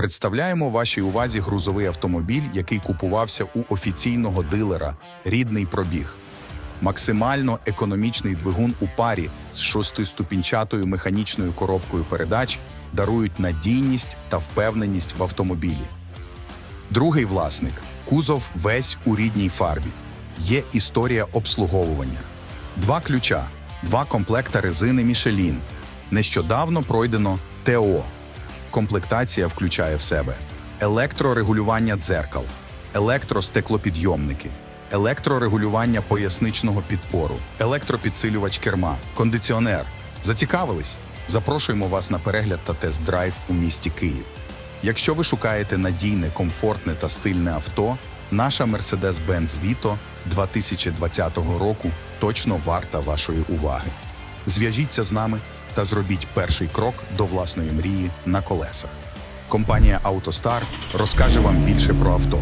Представляємо вашій увазі грузовий автомобіль, який купувався у офіційного дилера Рідний пробіг. Максимально економічний двигун у парі з шостиступінчатою механічною коробкою передач дарують надійність та впевненість в автомобілі. Другий власник кузов весь у рідній фарбі. Є історія обслуговування. Два ключа, два комплекта резини Мішелін. Нещодавно пройдено ТО. Комплектація включає в себе електрорегулювання дзеркал, електростеклопідйомники, електрорегулювання поясничного підпору, електропідсилювач керма, кондиціонер. Зацікавились? Запрошуємо вас на перегляд та тест-драйв у місті Київ. Якщо ви шукаєте надійне, комфортне та стильне авто, наша Mercedes-Benz Vito 2020 року точно варта вашої уваги. Зв'яжіться з нами та зробіть перший крок до власної мрії на колесах. Компанія «АвтоСтар» розкаже вам більше про авто.